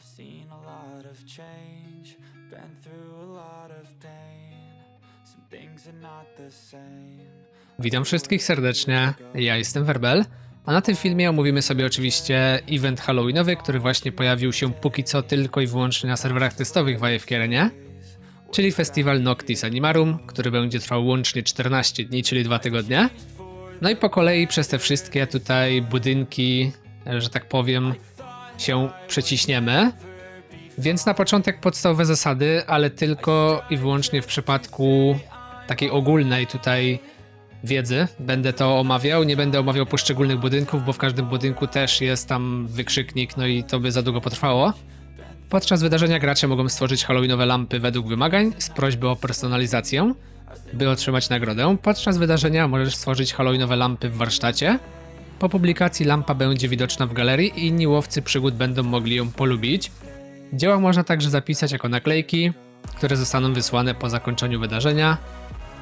Seen a lot of change, been through a lot of pain. Some things are not the same. Witam wszystkich serdecznie, ja jestem Werbel, a na tym filmie omówimy sobie oczywiście event halloweenowy, który właśnie pojawił się póki co tylko i wyłącznie na serwerach testowych w AFK-nie, czyli festiwal Noctis Animarum, który będzie trwał łącznie 14 dni, czyli 2 tygodnie. No i po kolei przez te wszystkie tutaj budynki, że tak powiem, się przeciśniemy. Więc na początek podstawowe zasady, ale tylko i wyłącznie w przypadku takiej ogólnej tutaj wiedzy będę to omawiał. Nie będę omawiał poszczególnych budynków, bo w każdym budynku też jest tam wykrzyknik, no i to by za długo potrwało. Podczas wydarzenia gracze mogą stworzyć halloweenowe lampy według wymagań z prośby o personalizację, by otrzymać nagrodę. Podczas wydarzenia możesz stworzyć halloweenowe lampy w warsztacie. Po publikacji lampa będzie widoczna w galerii i inni łowcy przygód będą mogli ją polubić. Dzieła można także zapisać jako naklejki, które zostaną wysłane po zakończeniu wydarzenia.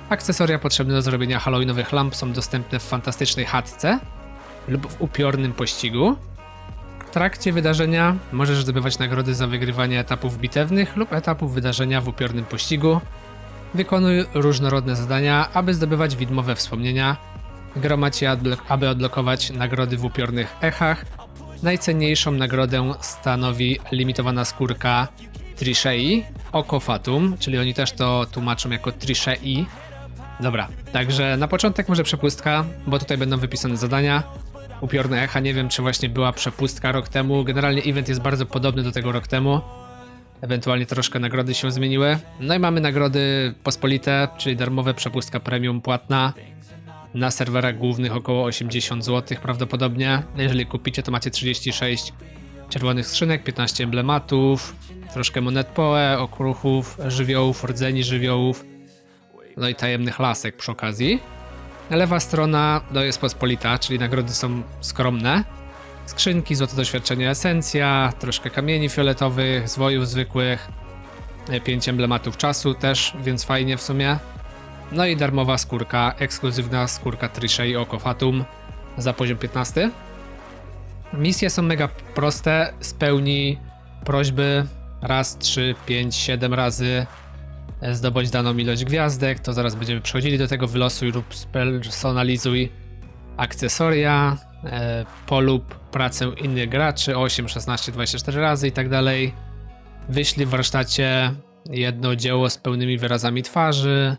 Akcesoria potrzebne do zrobienia halloweenowych lamp są dostępne w fantastycznej chatce lub w upiornym pościgu. W trakcie wydarzenia możesz zdobywać nagrody za wygrywanie etapów bitewnych lub etapów wydarzenia w upiornym pościgu. Wykonuj różnorodne zadania, aby zdobywać widmowe wspomnienia. Odblo- aby odblokować nagrody w upiornych echach. Najcenniejszą nagrodę stanowi limitowana skórka Trishei Oko Fatum, czyli oni też to tłumaczą jako Trishei. Dobra, także na początek może przepustka, bo tutaj będą wypisane zadania. Upiorne echa, nie wiem czy właśnie była przepustka rok temu. Generalnie event jest bardzo podobny do tego rok temu. Ewentualnie troszkę nagrody się zmieniły. No i mamy nagrody pospolite, czyli darmowe przepustka premium płatna. Na serwerach głównych około 80 zł prawdopodobnie. Jeżeli kupicie to macie 36 czerwonych skrzynek, 15 emblematów, troszkę monet poe, okruchów, żywiołów, rdzeni żywiołów, no i tajemnych lasek przy okazji. Lewa strona no jest pospolita, czyli nagrody są skromne. Skrzynki, złote doświadczenie, esencja, troszkę kamieni fioletowych, zwojów zwykłych, 5 emblematów czasu też, więc fajnie w sumie. No i darmowa skórka, ekskluzywna skórka Trishei Oko Fatum. Za poziom 15. Misje są mega proste, spełnij prośby. Raz, 3, 5, 7 razy, e, zdobądź daną ilość gwiazdek, to zaraz będziemy przechodzili do tego, wylosuj lub spersonalizuj akcesoria, e, polub pracę innych graczy 8, 16, 24 razy i tak dalej. Wyślij w warsztacie jedno dzieło z pełnymi wyrazami twarzy,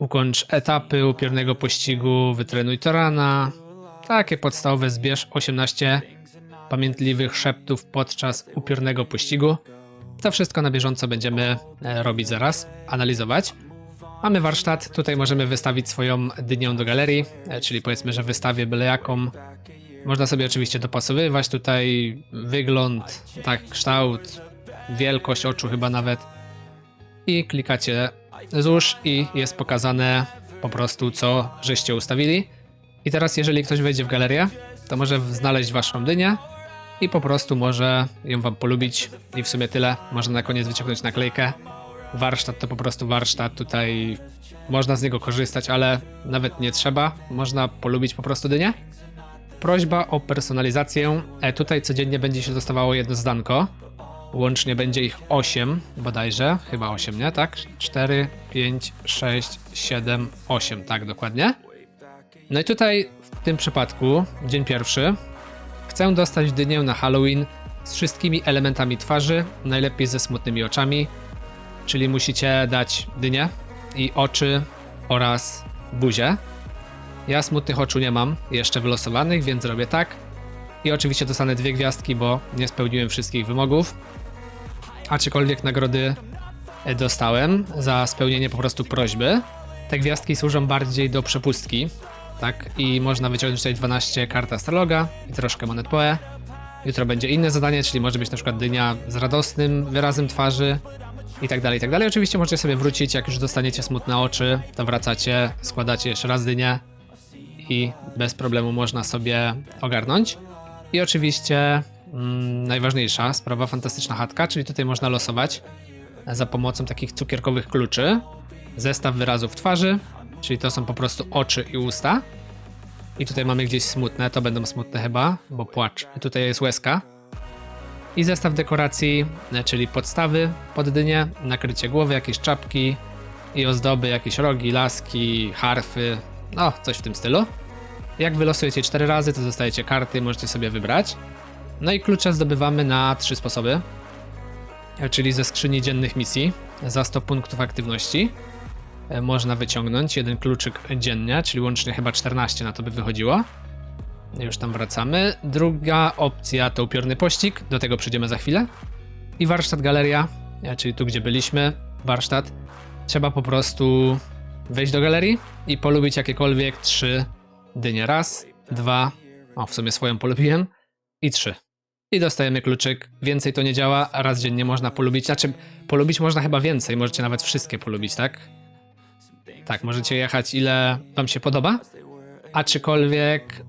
ukończ etapy upiornego pościgu, wytrenuj Torana. Takie podstawowe zbierz 18 pamiętliwych szeptów podczas upiornego pościgu. To wszystko na bieżąco będziemy e, robić zaraz, analizować. Mamy warsztat, tutaj możemy wystawić swoją dynię do galerii, e, czyli powiedzmy, że wystawię byle jaką. Można sobie oczywiście dopasowywać tutaj wygląd, tak, kształt, wielkość oczu chyba nawet. I klikacie złóż i jest pokazane po prostu co żeście ustawili. I teraz jeżeli ktoś wejdzie w galerię, to może znaleźć waszą dynię i po prostu może ją wam polubić i w sumie tyle. Można na koniec wyciągnąć naklejkę. Warsztat to po prostu warsztat, tutaj można z niego korzystać, ale nawet nie trzeba. Można polubić po prostu dynię. Prośba o personalizację. E, tutaj codziennie będzie się dostawało jedno zdanko. Łącznie będzie ich 8 bodajże, chyba 8, nie? Tak? 4, 5, 6, 7, 8, tak dokładnie. No i tutaj w tym przypadku, dzień pierwszy, chcę dostać dynię na Halloween z wszystkimi elementami twarzy, najlepiej ze smutnymi oczami, czyli musicie dać dynię i oczy oraz buzię. Ja smutnych oczu nie mam jeszcze wylosowanych, więc zrobię tak. I oczywiście dostanę dwie gwiazdki, bo nie spełniłem wszystkich wymogów. Aczkolwiek nagrody e, dostałem za spełnienie po prostu prośby. Te gwiazdki służą bardziej do przepustki, tak? I można wyciągnąć tutaj 12 kart astrologa i troszkę monet poe. Jutro będzie inne zadanie, czyli może być na przykład dynia z radosnym wyrazem twarzy i tak dalej, i tak dalej. Oczywiście możecie sobie wrócić, jak już dostaniecie smutne oczy, to wracacie, składacie jeszcze raz dynię i bez problemu można sobie ogarnąć. I oczywiście mm, najważniejsza sprawa, fantastyczna chatka, czyli tutaj można losować za pomocą takich cukierkowych kluczy zestaw wyrazów twarzy, czyli to są po prostu oczy i usta. I tutaj mamy gdzieś smutne, to będą smutne chyba, bo płacz. Tutaj jest łezka. I zestaw dekoracji, czyli podstawy pod dynię, nakrycie głowy, jakieś czapki i ozdoby, jakieś rogi, laski, harfy, no coś w tym stylu. Jak wylosujecie 4 razy, to dostajecie karty, możecie sobie wybrać. No i klucze zdobywamy na trzy sposoby, e, czyli ze skrzyni dziennych misji za 100 punktów aktywności. E, Można wyciągnąć jeden kluczyk dziennie, czyli łącznie chyba 14 na to by wychodziło. Już tam wracamy. Druga opcja to upiorny pościg, do tego przyjdziemy za chwilę. I warsztat galeria, e, czyli tu gdzie byliśmy, warsztat. Trzeba po prostu wejść do galerii i polubić jakiekolwiek trzy dynie. Raz, dwa, o w sumie swoją polubiłem i trzy. I dostajemy kluczyk. Więcej to nie działa, raz dziennie można polubić. Znaczy, polubić można chyba więcej, możecie nawet wszystkie polubić, tak? Tak, możecie jechać ile wam się podoba. Aczkolwiek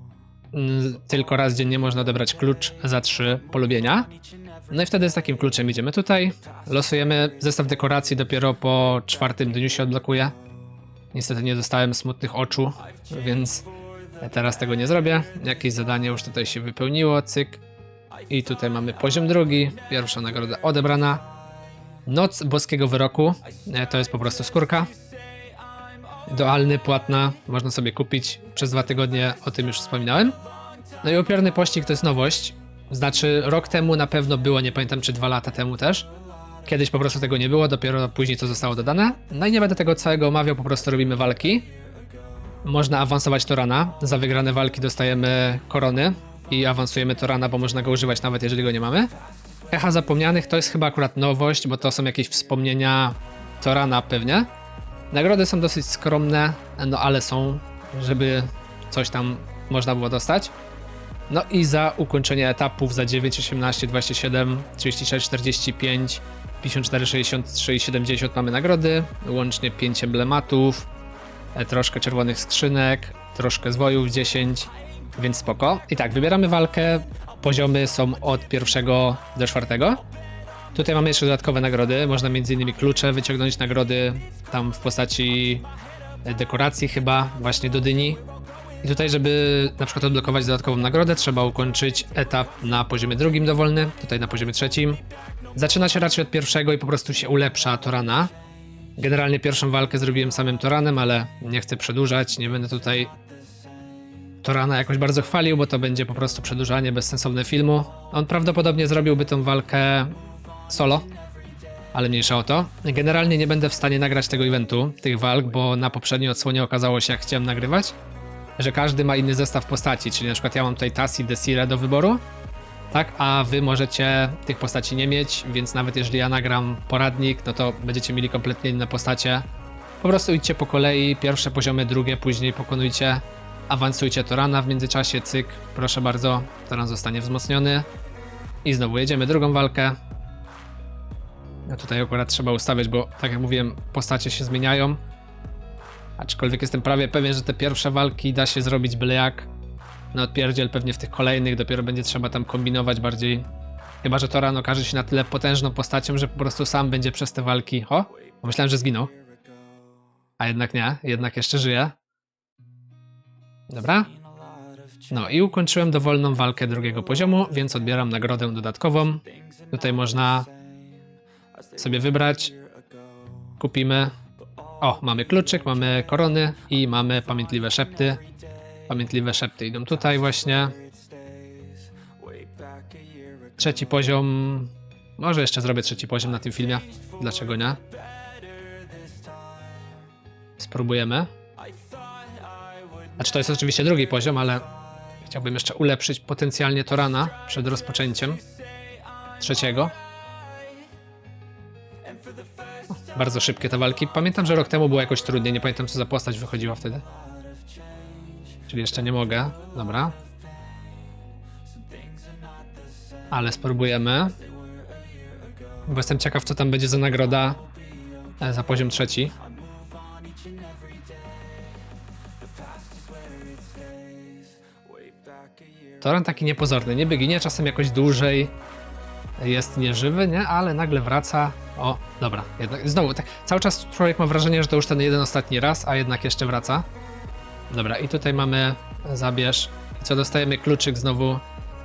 mm, tylko raz dziennie można odebrać klucz za trzy polubienia. No i wtedy z takim kluczem idziemy tutaj, losujemy zestaw dekoracji, dopiero po czwartym dniu się odblokuje. Niestety nie dostałem smutnych oczu, więc teraz tego nie zrobię. Jakieś zadanie już tutaj się wypełniło, cyk. I tutaj mamy poziom drugi, pierwsza nagroda odebrana. Noc boskiego wyroku, e, to jest po prostu skórka. Idealny, płatna, można sobie kupić przez dwa tygodnie, o tym już wspominałem. No i upiorny pościg to jest nowość. Znaczy, rok temu na pewno było, nie pamiętam czy dwa lata temu też. Kiedyś po prostu tego nie było, dopiero później to zostało dodane. No i nie będę tego całego omawiał, po prostu robimy walki. Można awansować Torana. Za wygrane walki dostajemy korony i awansujemy Torana, bo można go używać nawet jeżeli go nie mamy. Echa zapomnianych to jest chyba akurat nowość, bo to są jakieś wspomnienia Torana pewnie. Nagrody są dosyć skromne, no ale są, żeby coś tam można było dostać. No i za ukończenie etapów za 9, 18, 27, 36, 45, 54, 63 i 70 mamy nagrody. Łącznie 5 emblematów, e, troszkę czerwonych skrzynek, troszkę zwojów 10, więc spoko. I tak, wybieramy walkę. Poziomy są od pierwszego do czwartego. Tutaj mamy jeszcze dodatkowe nagrody. Można m.in. klucze wyciągnąć nagrody tam w postaci e, dekoracji chyba właśnie do dyni. I tutaj, żeby na przykład odblokować dodatkową nagrodę, trzeba ukończyć etap na poziomie drugim dowolny, tutaj na poziomie trzecim. Zaczyna się raczej od pierwszego i po prostu się ulepsza Torana. Generalnie pierwszą walkę zrobiłem samym Toranem, ale nie chcę przedłużać, nie będę tutaj Torana jakoś bardzo chwalił, bo to będzie po prostu przedłużanie bezsensowne filmu. On prawdopodobnie zrobiłby tą walkę solo, ale mniejsza o to. Generalnie nie będę w stanie nagrać tego eventu, tych walk, bo na poprzedniej odsłonie okazało się, jak chciałem nagrywać, że każdy ma inny zestaw postaci, czyli na przykład ja mam tutaj Tassi Desire do wyboru, tak, a wy możecie tych postaci nie mieć, więc nawet jeżeli ja nagram poradnik, no to będziecie mieli kompletnie inne postacie. Po prostu idźcie po kolei, pierwsze poziomy, drugie, później pokonujcie, awansujcie Torana w międzyczasie, cyk, proszę bardzo, Toran zostanie wzmocniony. I znowu jedziemy drugą walkę. No tutaj akurat trzeba ustawiać, bo tak jak mówiłem, postacie się zmieniają. Aczkolwiek jestem prawie pewien, że te pierwsze walki da się zrobić byle jak. No odpierdziel pewnie w tych kolejnych dopiero będzie trzeba tam kombinować bardziej. Chyba, że Toran okaże się na tyle potężną postacią, że po prostu sam będzie przez te walki... O! Myślałem, że zginął. A jednak nie, jednak jeszcze żyje. Dobra. No i ukończyłem dowolną walkę drugiego poziomu, więc odbieram nagrodę dodatkową. Tutaj można sobie wybrać. Kupimy. O, mamy kluczyk, mamy korony i mamy pamiętliwe szepty. Pamiętliwe szepty idą tutaj właśnie. Trzeci poziom. Może jeszcze zrobię trzeci poziom na tym filmie. Dlaczego nie? Spróbujemy. Znaczy to jest oczywiście drugi poziom, ale chciałbym jeszcze ulepszyć potencjalnie Torana przed rozpoczęciem trzeciego. Bardzo szybkie te walki. Pamiętam, że rok temu było jakoś trudniej. Nie pamiętam, co za postać wychodziła wtedy. Czyli jeszcze nie mogę. Dobra. Ale spróbujemy. Bo jestem ciekaw, co tam będzie za nagroda e, za poziom trzeci. Toran taki niepozorny, niby ginie czasem jakoś dłużej, jest nieżywy, nie? Ale nagle wraca. O, dobra, jednak, znowu, tak, cały czas człowiek ma wrażenie, że to już ten jeden ostatni raz, a jednak jeszcze wraca. Dobra, i tutaj mamy zabierz. I co, dostajemy kluczyk znowu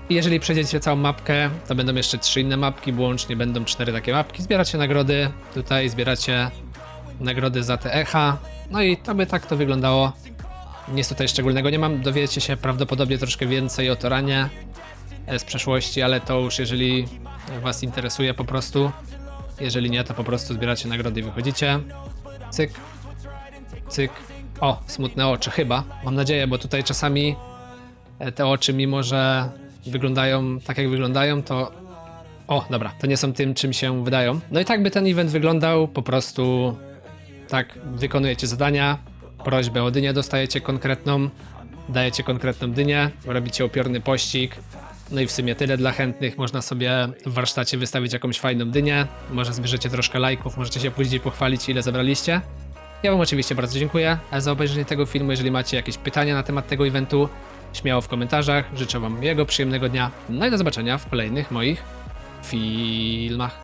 I jeżeli przejdziecie całą mapkę, to będą jeszcze trzy inne mapki, bo łącznie będą cztery takie mapki. Zbieracie nagrody, tutaj zbieracie nagrody za te echa. No i to by tak to wyglądało. Nic tutaj szczególnego nie mam. Dowiecie się prawdopodobnie troszkę więcej o Toranie e, z przeszłości, ale to już jeżeli Was interesuje po prostu. Jeżeli nie, to po prostu zbieracie nagrody i wychodzicie. Cyk, cyk. O, smutne oczy chyba. Mam nadzieję, bo tutaj czasami e, te oczy, mimo że wyglądają tak jak wyglądają, to o, dobra, to nie są tym, czym się wydają. No i tak by ten event wyglądał, po prostu tak, wykonujecie zadania, prośbę o dynię dostajecie konkretną, dajecie konkretną dynię, robicie upiorny pościg, no i w sumie tyle dla chętnych, można sobie w warsztacie wystawić jakąś fajną dynię, może zbierzecie troszkę lajków, możecie się później pochwalić ile zebraliście. Ja wam oczywiście bardzo dziękuję za obejrzenie tego filmu, jeżeli macie jakieś pytania na temat tego eventu, śmiało w komentarzach, życzę wam miłego, przyjemnego dnia, no i do zobaczenia w kolejnych moich filmach.